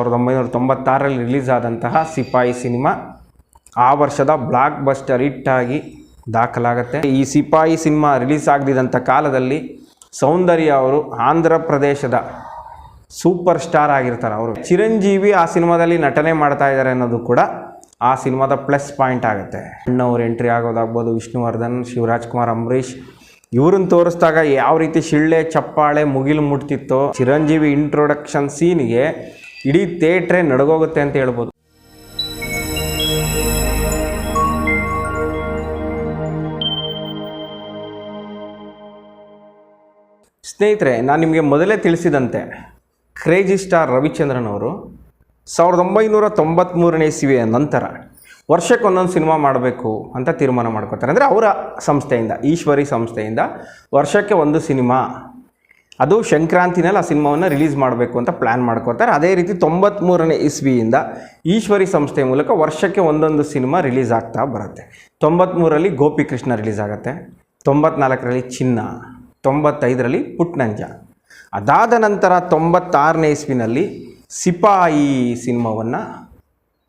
ಸಾವಿರದ ಒಂಬೈನೂರ ತೊಂಬತ್ತಾರರಲ್ಲಿ ರಿಲೀಸ್ ಆದಂತಹ ಸಿಪಾಯಿ ಸಿನಿಮಾ ಆ ವರ್ಷದ ಬ್ಲಾಕ್ ಬಸ್ಟರ್ ಹಿಟ್ ಆಗಿ ದಾಖಲಾಗುತ್ತೆ. ಈ ಸಿಪಾಯಿ ಸಿನಿಮಾ ರಿಲೀಸ್ ಆಗದಿದ್ದಂಥ ಕಾಲದಲ್ಲಿ ಸೌಂದರ್ಯ ಅವರು ಆಂಧ್ರ ಪ್ರದೇಶದ ಸೂಪರ್ ಸ್ಟಾರ್ ಆಗಿರ್ತಾರೆ ಅವರು. ಚಿರಂಜೀವಿ ಆ ಸಿನಿಮಾದಲ್ಲಿ ನಟನೆ ಮಾಡ್ತಾ ಇದ್ದಾರೆ ಅನ್ನೋದು ಕೂಡ ಆ ಸಿನಿಮಾದ ಪ್ಲಸ್ ಪಾಯಿಂಟ್ ಆಗುತ್ತೆ. ಅಣ್ಣವ್ರು ಎಂಟ್ರಿ ಆಗೋದಾಗ್ಬೋದು, ವಿಷ್ಣುವರ್ಧನ್, ಶಿವರಾಜ್ ಕುಮಾರ್, ಅಂಬರೀಷ್ ಇವ್ರನ್ನ ತೋರಿಸಿದಾಗ ಯಾವ ರೀತಿ ಶಿಳ್ಳೆ, ಚಪ್ಪಾಳೆ, ಮುಗಿಲು ಮುಟ್ತಿತ್ತೋ. ಚಿರಂಜೀವಿ ಇಂಟ್ರೊಡಕ್ಷನ್ ಸೀನ್ಗೆ ಇಡೀ ಥಿಯೇಟ್ರೇ ನಡಗೋಗುತ್ತೆ ಅಂತ ಹೇಳ್ಬೋದು. ಸ್ನೇಹಿತರೆ, ನಾನು ನಿಮಗೆ ಮೊದಲೇ ತಿಳಿಸಿದಂತೆ ಕ್ರೇಜಿ ಸ್ಟಾರ್ ರವಿಚಂದ್ರನ್ ಅವರು ಸಾವಿರದ ಒಂಬೈನೂರ ತೊಂಬತ್ತ್ಮೂರನೇ ಇಸ್ವಿಯ ನಂತರ ವರ್ಷಕ್ಕೆ ಒಂದೊಂದು ಸಿನಿಮಾ ಮಾಡಬೇಕು ಅಂತ ತೀರ್ಮಾನ ಮಾಡ್ಕೋತಾರೆ. ಅಂದರೆ ಅವರ ಸಂಸ್ಥೆಯಿಂದ, ಈಶ್ವರಿ ಸಂಸ್ಥೆಯಿಂದ ವರ್ಷಕ್ಕೆ ಒಂದು ಸಿನಿಮಾ ಅದು ಸಂಕ್ರಾಂತಿನಲ್ಲಿ ಆ ಸಿನಿಮಾವನ್ನು ರಿಲೀಸ್ ಮಾಡಬೇಕು ಅಂತ ಪ್ಲ್ಯಾನ್ ಮಾಡ್ಕೋತಾರೆ ಅದೇ ರೀತಿ ತೊಂಬತ್ತ್ಮೂರನೇ ಇಸ್ವಿಯಿಂದ ಈಶ್ವರಿ ಸಂಸ್ಥೆ ಮೂಲಕ ವರ್ಷಕ್ಕೆ ಒಂದೊಂದು ಸಿನಿಮಾ ರಿಲೀಸ್ ಆಗ್ತಾ ಬರುತ್ತೆ. ತೊಂಬತ್ತ್ಮೂರರಲ್ಲಿ ಗೋಪಿಕೃಷ್ಣ ರಿಲೀಸ್ ಆಗುತ್ತೆ. ತೊಂಬತ್ನಾಲ್ಕರಲ್ಲಿ ಚಿನ್ನ. ತೊಂಬತ್ತೈದರಲ್ಲಿ ಪುಟ್ನಂಜ. ಅದಾದ ನಂತರ ತೊಂಬತ್ತಾರನೇ ಇಸ್ವಿನಲ್ಲಿ ಸಿಪಾಯಿ ಸಿನಿಮಾವನ್ನು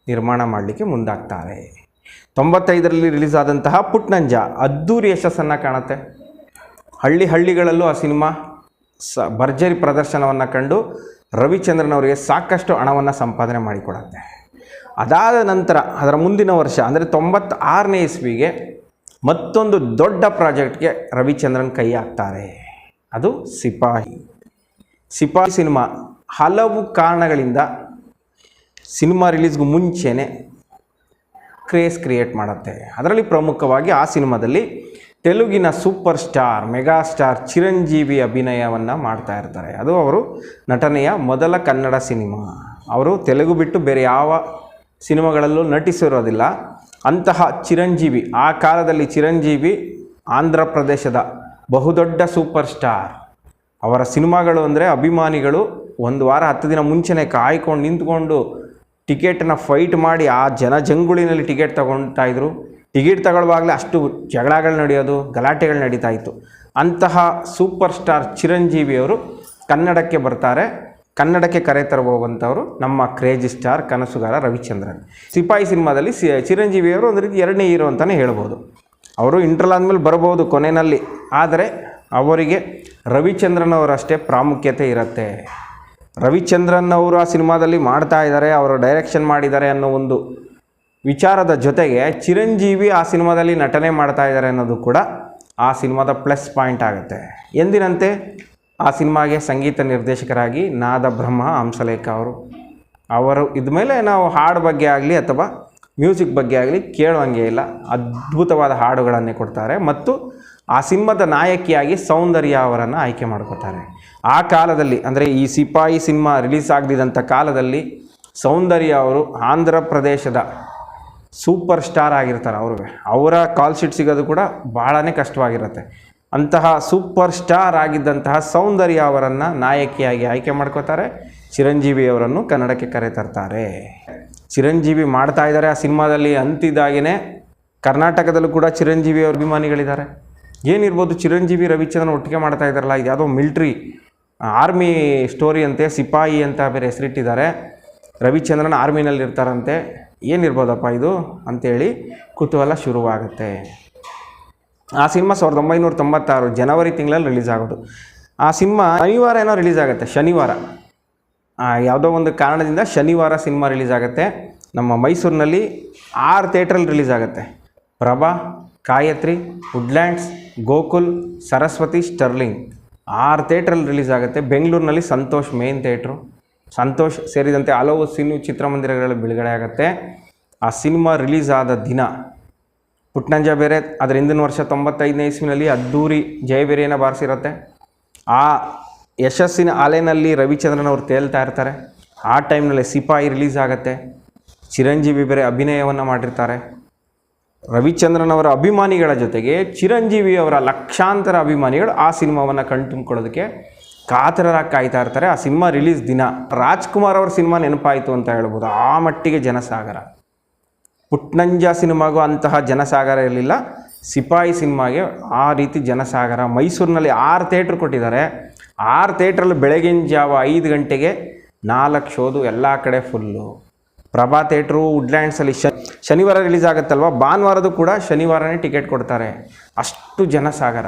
ನಿರ್ಮಾಣ ಮಾಡಲಿಕ್ಕೆ ಮುಂದಾಗ್ತಾರೆ. ತೊಂಬತ್ತೈದರಲ್ಲಿ ರಿಲೀಸ್ ಆದಂತಹ ಪುಟ್ನಂಜ ಅದ್ದೂರಿ ಯಶಸ್ಸನ್ನು ಕಾಣುತ್ತೆ. ಹಳ್ಳಿ ಹಳ್ಳಿಗಳಲ್ಲೂ ಆ ಸಿನಿಮಾ ಸ ಭರ್ಜರಿ ಪ್ರದರ್ಶನವನ್ನು ಕಂಡು ರವಿಚಂದ್ರನ್ ಅವರಿಗೆ ಸಾಕಷ್ಟು ಹಣವನ್ನು ಸಂಪಾದನೆ ಮಾಡಿಕೊಡುತ್ತೆ. ಅದಾದ ನಂತರ ಅದರ ಮುಂದಿನ ವರ್ಷ, ಅಂದರೆ ತೊಂಬತ್ತಾರನೇ ಇಸ್ವಿಗೆ ಮತ್ತೊಂದು ದೊಡ್ಡ ಪ್ರಾಜೆಕ್ಟ್ಗೆ ರವಿಚಂದ್ರನ್ ಕೈ ಹಾಕ್ತಾರೆ. ಅದು ಸಿಪಾಯಿ. ಸಿಪಾಯಿ ಸಿನಿಮಾ ಹಲವು ಕಾರಣಗಳಿಂದ ಸಿನಿಮಾ ರಿಲೀಸ್ಗೂ ಮುಂಚೆನೇ ಕ್ರೇಸ್ ಕ್ರಿಯೇಟ್ ಮಾಡುತ್ತೆ. ಅದರಲ್ಲಿ ಪ್ರಮುಖವಾಗಿ ಆ ಸಿನಿಮಾದಲ್ಲಿ ತೆಲುಗಿನ super star mega star Chiranjeevi ಅಭಿನಯವನ್ನು ಮಾಡ್ತಾ ಇರ್ತಾರೆ. ಅದು ಅವರು ನಟನೆಯ ಮೊದಲ ಕನ್ನಡ ಸಿನಿಮಾ. ಅವರು ತೆಲುಗು ಬಿಟ್ಟು ಬೇರೆ ಯಾವ ಸಿನಿಮಾಗಳಲ್ಲೂ ನಟಿಸಿರೋದಿಲ್ಲ. ಅಂತಹ ಚಿರಂಜೀವಿ, ಆ ಕಾಲದಲ್ಲಿ ಚಿರಂಜೀವಿ ಆಂಧ್ರ ಪ್ರದೇಶದ ಬಹುದೊಡ್ಡ ಸೂಪರ್ ಸ್ಟಾರ್ ಅವರ ಸಿನಿಮಾಗಳು ಅಂದರೆ ಅಭಿಮಾನಿಗಳು ಒಂದು ವಾರ ಹತ್ತು ದಿನ ಮುಂಚೆನೇ ಕಾಯ್ಕೊಂಡು ನಿಂತ್ಕೊಂಡು ಟಿಕೆಟನ್ನು ಫೈಟ್ ಮಾಡಿ ಆ ಜನ ಜಂಗುಳಿನಲ್ಲಿ ಟಿಕೆಟ್ ತಗೊತಾಯಿದ್ರು ಟಿಕೆಟ್ ತಗೊಳ್ಳುವಾಗಲೇ ಅಷ್ಟು ಜಗಳಗಳು ನಡೆಯೋದು, ಗಲಾಟೆಗಳು ನಡೀತಾ ಇತ್ತು. ಅಂತಹ ಸೂಪರ್ ಸ್ಟಾರ್ ಚಿರಂಜೀವಿಯವರು ಕನ್ನಡಕ್ಕೆ ಬರ್ತಾರೆ. ಕನ್ನಡಕ್ಕೆ ಕರೆ ತರುವಂಥವರು ನಮ್ಮ ಕ್ರೇಜಿ ಸ್ಟಾರ್ ಕನಸುಗಾರ ರವಿಚಂದ್ರನ್. ಸಿಪಾಯಿ ಸಿನಿಮಾದಲ್ಲಿ ಸಿ ಚಿರಂಜೀವಿಯವರು ಒಂದು ರೀತಿ ಎರಡನೇ ಹೀರೋ ಅಂತಲೇ ಹೇಳ್ಬೋದು. ಅವರು ಇಂಟ್ರಲ್ ಆದಮೇಲೆ ಬರ್ಬೋದು ಕೊನೆಯಲ್ಲಿ. ಆದರೆ ಅವರಿಗೆ ರವಿಚಂದ್ರನ್ ಅವರಷ್ಟೇ ಪ್ರಾಮುಖ್ಯತೆ ಇರುತ್ತೆ. ರವಿಚಂದ್ರನ್ ಅವರು ಆ ಸಿನಿಮಾದಲ್ಲಿ ಮಾಡ್ತಾ ಇದ್ದಾರೆ, ಅವರು ಡೈರೆಕ್ಷನ್ ಮಾಡಿದ್ದಾರೆ ಅನ್ನೋ ಒಂದು ವಿಚಾರದ ಜೊತೆಗೆ ಚಿರಂಜೀವಿ ಆ ಸಿನಿಮಾದಲ್ಲಿ ನಟನೆ ಮಾಡ್ತಾ ಇದ್ದಾರೆ ಅನ್ನೋದು ಕೂಡ ಆ ಸಿನಿಮಾದ ಪ್ಲಸ್ ಪಾಯಿಂಟ್ ಆಗುತ್ತೆ. ಎಂದಿನಂತೆ ಆ ಸಿನಿಮಾಗೆ ಸಂಗೀತ ನಿರ್ದೇಶಕರಾಗಿ ನಾದ ಬ್ರಹ್ಮ ಹಂಸಲೇಖ ಅವರು. ಅವರು ಇದ್ಮೇಲೆ ನಾವು ಹಾಡು ಬಗ್ಗೆ ಆಗಲಿ ಅಥವಾ ಮ್ಯೂಸಿಕ್ ಬಗ್ಗೆ ಆಗಲಿ ಕೇಳುವಂಗೆ ಇಲ್ಲ. ಅದ್ಭುತವಾದ ಹಾಡುಗಳನ್ನೇ ಕೊಡ್ತಾರೆ ಮತ್ತು ಆ ಸಿನಿಮಾದ ನಾಯಕಿಯಾಗಿ ಸೌಂದರ್ಯ ಅವರನ್ನು ಆಯ್ಕೆ ಮಾಡ್ಕೋತಾರೆ. ಆ ಕಾಲದಲ್ಲಿ ಅಂದರೆ ಈ ಸಿಪಾಯಿ ಸಿನಿಮಾ ರಿಲೀಸ್ ಆಗದಿದ್ದಂಥ ಕಾಲದಲ್ಲಿ ಸೌಂದರ್ಯ ಅವರು ಆಂಧ್ರ ಪ್ರದೇಶದ ಸೂಪರ್ ಸ್ಟಾರ್ ಆಗಿರ್ತಾರೆ ಅವ್ರಿಗೆ ಅವರ ಕಾಲ್ ಶೀಟ್ ಸಿಗೋದು ಕೂಡ ಭಾಳನೇ ಕಷ್ಟವಾಗಿರುತ್ತೆ. ಅಂತಹ ಸೂಪರ್ ಸ್ಟಾರ್ ಆಗಿದ್ದಂತಹ ಸೌಂದರ್ಯ ಅವರನ್ನು ನಾಯಕಿಯಾಗಿ ಆಯ್ಕೆ ಮಾಡ್ಕೋತಾರೆ. ಚಿರಂಜೀವಿ ಅವರನ್ನು ಕನ್ನಡಕ್ಕೆ ಕರೆತರ್ತಾರೆ ಚಿರಂಜೀವಿ ಮಾಡ್ತಾ ಇದ್ದಾರೆ ಆ ಸಿನಿಮಾದಲ್ಲಿ ಅಂತಿದ್ದಾಗಿನೇ ಕರ್ನಾಟಕದಲ್ಲೂ ಕೂಡ ಚಿರಂಜೀವಿ ಅವ್ರ ಅಭಿಮಾನಿಗಳಿದ್ದಾರೆ. ಏನಿರ್ಬೋದು ಚಿರಂಜೀವಿ ರವಿಚಂದ್ರನ್ ಒಟ್ಟಿಗೆ ಮಾಡ್ತಾ ಇದ್ದಾರಲ್ಲ, ಇದು ಯಾವುದೋ ಮಿಲ್ಟ್ರಿ, ಆರ್ಮಿ ಸ್ಟೋರಿ ಅಂತೆ, ಸಿಪಾಯಿ ಅಂತ ಬೇರೆ ಹೆಸರಿಟ್ಟಿದ್ದಾರೆ. ರವಿಚಂದ್ರನ್ ಆರ್ಮಿನಲ್ಲಿ ಇರ್ತಾರಂತೆ ಏನಿರ್ಬೋದಪ್ಪ ಇದು? ಅಂಥೇಳಿ ಕುತೂಹಲ ಶುರುವಾಗುತ್ತೆ. ಆ ಸಿನಿಮಾ ಸಾವಿರದ ಒಂಬೈನೂರ ತೊಂಬತ್ತಾರು ಜನವರಿ ತಿಂಗಳಲ್ಲಿ ರಿಲೀಸ್ ಆಗೋದು ಆ ಸಿನಿಮಾ ಶನಿವಾರ ಏನೋ ರಿಲೀಸ್ ಆಗುತ್ತೆ ಶನಿವಾರ ಯಾವುದೋ ಒಂದು ಕಾರಣದಿಂದ ಶನಿವಾರ ಸಿನಿಮಾ ರಿಲೀಸ್ ಆಗುತ್ತೆ ನಮ್ಮ ಮೈಸೂರಿನಲ್ಲಿ ಆರು ಥಿಯೇಟ್ರಲ್ಲಿ ರಿಲೀಸ್ ಆಗುತ್ತೆ ಪ್ರಭಾ ಕಾಯತ್ರಿ ವುಡ್ಲ್ಯಾಂಡ್ಸ್, ಗೋಕುಲ್, ಸರಸ್ವತಿ, ಸ್ಟರ್ಲಿಂಗ್. ಆರು ಥಿಯೇಟ್ರಲ್ಲಿ ರಿಲೀಸ್ ಆಗುತ್ತೆ ಬೆಂಗಳೂರಿನಲ್ಲಿ ಸಂತೋಷ್ ಮೇನ್ ಥಿಯೇಟ್ರು. ಸಂತೋಷ್ ಸೇರಿದಂತೆ ಹಲವು ಸಿನಿ ಚಿತ್ರಮಂದಿರಗಳಲ್ಲಿ ಬಿಡುಗಡೆ ಆಗುತ್ತೆ ಆ ಸಿನಿಮಾ ರಿಲೀಸ್ ಆದ ದಿನ. ಪುಟ್ನಂಜ ಬೇರೆ, ಅದರ ಹಿಂದಿನ ವರ್ಷ ತೊಂಬತ್ತೈದನೇ ಇಸ್ವಿನಲ್ಲಿ ಅದ್ದೂರಿ ಜಯಬೇರಿಯನ್ನು ಬಾರಿಸಿರುತ್ತೆ. ಆ ಯಶಸ್ಸಿನ ಅಲೆನಲ್ಲಿ ರವಿಚಂದ್ರನ್ ಅವರು ತೇಲ್ತಾ ಇರ್ತಾರೆ. ಆ ಟೈಮ್ನಲ್ಲಿ ಸಿಪಾಯಿ ರಿಲೀಸ್ ಆಗುತ್ತೆ. ಚಿರಂಜೀವಿ ಬೇರೆ ಅಭಿನಯವನ್ನು ಮಾಡಿರ್ತಾರೆ. ರವಿಚಂದ್ರನ್ ಅವರ ಅಭಿಮಾನಿಗಳ ಜೊತೆಗೆ ಚಿರಂಜೀವಿ ಅವರ ಲಕ್ಷಾಂತರ ಅಭಿಮಾನಿಗಳು ಆ ಸಿನಿಮಾವನ್ನು ಕಣ್ತುಂಬ್ಕೊಳ್ಳೋದಕ್ಕೆ ಕಾತರರಾಗಿ ಕಾಯ್ತಾ ಇರ್ತಾರೆ. ಆ ಸಿನಿಮಾ ರಿಲೀಸ್ ದಿನ. ರಾಜ್ಕುಮಾರ್ ಅವ್ರ ಸಿನಿಮಾ ನೆನಪಾಯಿತು ಅಂತ ಹೇಳ್ಬೋದು. ಆ ಮಟ್ಟಿಗೆ ಜನಸಾಗರ. ಪುಟ್ನಂಜ ಸಿನಿಮಾಗೂ ಅಂತಹ ಜನಸಾಗರ ಇರಲಿಲ್ಲ. ಸಿಪಾಯಿ ಸಿನಿಮಾಗೆ ಆ ರೀತಿ ಜನಸಾಗರ. ಮೈಸೂರಿನಲ್ಲಿ ಆರು ಥೇಟ್ರ್ ಕೊಟ್ಟಿದ್ದಾರೆ. ಆರು ಥಿಯೇಟ್ರಲ್ಲಿ ಬೆಳಗಿನ ಜಾವ ಐದು ಗಂಟೆಗೆ ನಾಲ್ಕು ಶೋದು ಎಲ್ಲ ಕಡೆ ಫುಲ್ಲು. ಪ್ರಭಾ ಥಿಯೇಟ್ರು, ವುಡ್ಲ್ಯಾಂಡ್ಸಲ್ಲಿ ಶನಿವಾರ ರಿಲೀಸ್ ಆಗುತ್ತಲ್ವ? ಭಾನುವಾರದ್ದು ಕೂಡ ಶನಿವಾರನೇ ಟಿಕೆಟ್ ಕೊಡ್ತಾರೆ. ಅಷ್ಟು ಜನಸಾಗರ.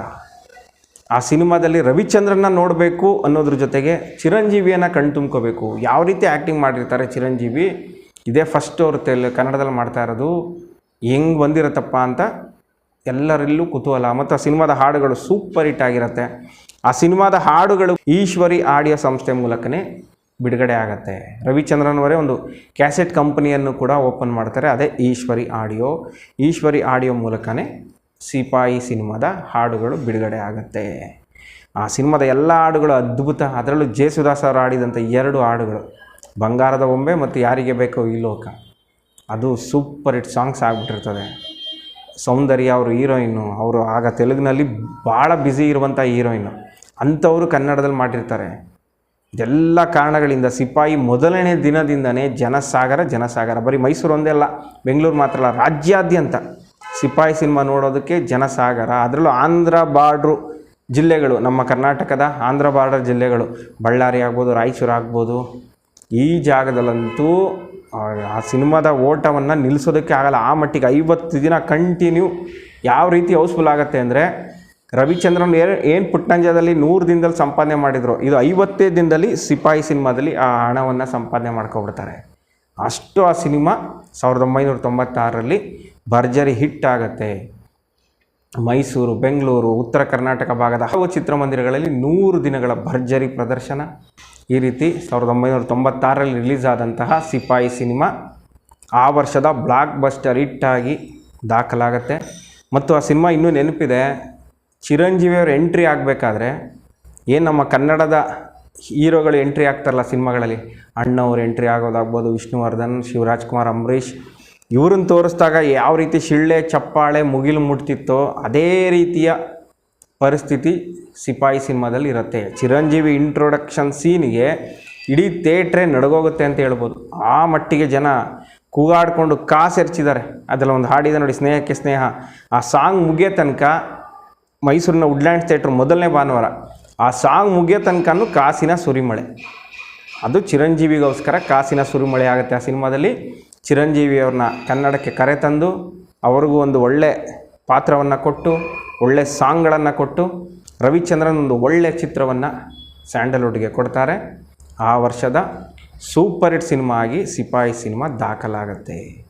ಆ ಸಿನಿಮಾದಲ್ಲಿ ರವಿಚಂದ್ರನ್ನ ನೋಡಬೇಕು ಅನ್ನೋದ್ರ ಜೊತೆಗೆ ಚಿರಂಜೀವಿಯನ್ನು ಕಣ್ತುಂಬ್ಕೋಬೇಕು. ಯಾವ ರೀತಿ ಆ್ಯಕ್ಟಿಂಗ್ ಮಾಡಿರ್ತಾರೆ ಚಿರಂಜೀವಿ? ಇದೇ ಫಸ್ಟ್ ಅವ್ರು ತೆಲ್ ಕನ್ನಡದಲ್ಲಿ ಮಾಡ್ತಾ ಇರೋದು, ಹೆಂಗೆ ಬಂದಿರತ್ತಪ್ಪ ಅಂತ ಎಲ್ಲರಲ್ಲೂ ಕುತೂಹಲ. ಮತ್ತು ಆ ಸಿನಿಮಾದ ಹಾಡುಗಳು ಸೂಪರ್ ಹಿಟ್ ಆಗಿರುತ್ತೆ. ಆ ಸಿನಿಮಾದ ಹಾಡುಗಳು ಈಶ್ವರಿ ಆಡಿಯೋ ಸಂಸ್ಥೆ ಮೂಲಕನೇ ಬಿಡುಗಡೆ ಆಗುತ್ತೆ. ರವಿಚಂದ್ರನ್ ಅವರೇ ಒಂದು ಕ್ಯಾಸೆಟ್ ಕಂಪನಿಯನ್ನು ಕೂಡ ಓಪನ್ ಮಾಡ್ತಾರೆ. ಅದೇ ಈಶ್ವರಿ ಆಡಿಯೋ. ಈಶ್ವರಿ ಆಡಿಯೋ ಮೂಲಕನೇ ಸಿಪಾಯಿ ಸಿನಿಮಾದ ಹಾಡುಗಳು ಬಿಡುಗಡೆ ಆಗುತ್ತೆ. ಆ ಸಿನಿಮಾದ ಎಲ್ಲ ಹಾಡುಗಳು ಅದ್ಭುತ. ಅದರಲ್ಲೂ ಜೇಸುದಾಸ್ ಅವರು ಆಡಿದಂಥ ಎರಡು ಹಾಡುಗಳು ಬಂಗಾರದ ಬೊಂಬೆ ಮತ್ತು ಯಾರಿಗೆ ಬೇಕೋ ಈ ಲೋಕ. ಅದು ಸೂಪರ್ ಹಿಟ್ ಸಾಂಗ್ಸ್ ಆಗಿಬಿಟ್ಟಿರ್ತದೆ. ಸೌಂದರ್ಯ ಅವರು ಹೀರೋಯಿನ್ನು ಅವರು ಆಗ ತೆಲುಗಿನಲ್ಲಿ ಭಾಳ ಬ್ಯುಸಿ ಇರುವಂಥ ಹೀರೋಯಿನ್ನು ಅಂಥವರು ಕನ್ನಡದಲ್ಲಿ ಮಾಡಿರ್ತಾರೆ. ಇದೆಲ್ಲ ಕಾರಣಗಳಿಂದ ಸಿಪಾಯಿ ಮೊದಲನೇ ದಿನದಿಂದನೇ ಜನಸಾಗರ ಜನಸಾಗರ. ಬರೀ ಮೈಸೂರು ಒಂದೇ ಅಲ್ಲ, ಬೆಂಗಳೂರು ಮಾತ್ರ ಅಲ್ಲ, ರಾಜ್ಯಾದ್ಯಂತ ಸಿಪಾಯಿ ಸಿನಿಮಾ ನೋಡೋದಕ್ಕೆ ಜನಸಾಗರ. ಅದರಲ್ಲೂ ಆಂಧ್ರ ಬಾರ್ಡ್ರು ಜಿಲ್ಲೆಗಳು, ನಮ್ಮ ಕರ್ನಾಟಕದ ಆಂಧ್ರ ಬಾರ್ಡರ್ ಜಿಲ್ಲೆಗಳು. ಬಳ್ಳಾರಿ ಆಗ್ಬೋದು, ರಾಯಚೂರು ಆಗ್ಬೋದು ಈ ಜಾಗದಲ್ಲಂತೂ, ಆ ಸಿನಿಮಾದ ಓಟವನ್ನು ನಿಲ್ಲಿಸೋದಕ್ಕೆ ಆಗಲ್ಲ. ಆ ಮಟ್ಟಿಗೆ ಐವತ್ತು ದಿನ ಕಂಟಿನ್ಯೂ ಯಾವ ರೀತಿ ಹೌಸ್ಫುಲ್ ಆಗುತ್ತೆ ಅಂದರೆ, ರವಿಚಂದ್ರನ್ ಏನು ಏನು ಪುಟ್ಟಂಜದಲ್ಲಿ ನೂರು ದಿನದಲ್ಲಿ ಸಂಪಾದನೆ ಮಾಡಿದರು, ಇದು ಐವತ್ತೇ ದಿನದಲ್ಲಿ ಸಿಪಾಯಿ ಸಿನಿಮಾದಲ್ಲಿ ಆ ಹಣವನ್ನು ಸಂಪಾದನೆ ಮಾಡ್ಕೊಬಿಡ್ತಾರೆ. ಅಷ್ಟು ಆ ಸಿನಿಮಾ ಸಾವಿರದ ಒಂಬೈನೂರ ತೊಂಬತ್ತಾರರಲ್ಲಿ ಭರ್ಜರಿ ಹಿಟ್ ಆಗುತ್ತೆ. ಮೈಸೂರು, ಬೆಂಗಳೂರು, ಉತ್ತರ ಕರ್ನಾಟಕ ಭಾಗದ ಹಲವು ಚಿತ್ರಮಂದಿರಗಳಲ್ಲಿ ನೂರು ದಿನಗಳ ಭರ್ಜರಿ ಪ್ರದರ್ಶನ. ಈ ರೀತಿ ಸಾವಿರದ ಒಂಬೈನೂರ ತೊಂಬತ್ತಾರರಲ್ಲಿ ರಿಲೀಸ್ ಆದಂತಹ ಸಿಪಾಯಿ ಸಿನಿಮಾ ಆ ವರ್ಷದ ಬ್ಲಾಕ್ ಬಸ್ಟರ್ ಹಿಟ್ಟಾಗಿ ದಾಖಲಾಗತ್ತೆ. ಮತ್ತು ಆ ಸಿನಿಮಾ ಇನ್ನೂ ನೆನಪಿದೆ. ಚಿರಂಜೀವಿಯವರು ಎಂಟ್ರಿ ಆಗಬೇಕಾದ್ರೆ ಏನು ನಮ್ಮ ಕನ್ನಡದ ಹೀರೋಗಳು ಎಂಟ್ರಿ ಆಗ್ತಾರಲ್ಲ ಸಿನಿಮಾಗಳಲ್ಲಿ? ಅಣ್ಣವ್ರು ಎಂಟ್ರಿ ಆಗೋದಾಗ್ಬೋದು, ವಿಷ್ಣುವರ್ಧನ್, ಶಿವರಾಜ್ ಕುಮಾರ್, ಅಂಬರೀಷ್. ಇವ್ರನ್ನ ತೋರಿಸಿದಾಗ ಯಾವ ರೀತಿ ಶಿಳ್ಳೆ, ಚಪ್ಪಾಳೆ, ಮುಗಿಲು ಮುಟ್ತಿತ್ತೋ, ಅದೇ ರೀತಿಯ ಪರಿಸ್ಥಿತಿ ಸಿಪಾಯಿ ಸಿನಿಮಾದಲ್ಲಿ ಇರುತ್ತೆ. ಚಿರಂಜೀವಿ ಇಂಟ್ರೊಡಕ್ಷನ್ ಸೀನ್ಗೆ ಇಡೀ ಥಿಯೇಟ್ರೇ ನಡಗೋಗುತ್ತೆ ಅಂತ ಹೇಳ್ಬೋದು. ಆ ಮಟ್ಟಿಗೆ ಜನ ಕೂಗಾಡಿಕೊಂಡು ಕಾಸು ಎರ್ಚಿದ್ದಾರೆ ಅದೆಲ್ಲ ಒಂದು ಹಾಡಿದೆ ನೋಡಿ, ಸ್ನೇಹಕ್ಕೆ ಸ್ನೇಹ ಆ ಸಾಂಗ್ ಮುಗಿಯೋ ತನಕ ಮೈಸೂರಿನ ವುಡ್ಲ್ಯಾಂಡ್ ಥಿಯೇಟ್ರ್ ಮೊದಲನೇ ಭಾನುವಾರ ಆ ಸಾಂಗ್ ಮುಗಿಯೋ ತನಕನೂ ಕಾಸಿನ ಸುರಿಮಳೆ. ಅದು ಚಿರಂಜೀವಿಗೋಸ್ಕರ ಕಾಸಿನ ಸುರಿಮಳೆ ಆಗುತ್ತೆ ಆ ಸಿನಿಮಾದಲ್ಲಿ. ಚಿರಂಜೀವಿಯವ್ರನ್ನ ಕನ್ನಡಕ್ಕೆ ಕರೆತಂದು ಅವ್ರಿಗೂ ಒಂದು ಒಳ್ಳೆ ಪಾತ್ರವನ್ನು ಕೊಟ್ಟು ಒಳ್ಳೆ ಸಾಂಗ್ಗಳನ್ನು ಕೊಟ್ಟು ರವಿಚಂದ್ರನ್ ಒಂದು ಒಳ್ಳೆ ಚಿತ್ರವನ್ನು ಸ್ಯಾಂಡಲ್ವುಡ್ಗೆ ಕೊಡ್ತಾರೆ. ಆ ವರ್ಷದ ಸೂಪರ್ ಹಿಟ್ ಸಿನಿಮಾ ಆಗಿ ಸಿಪಾಯಿ ಸಿನಿಮಾ ದಾಖಲಾಗುತ್ತೆ.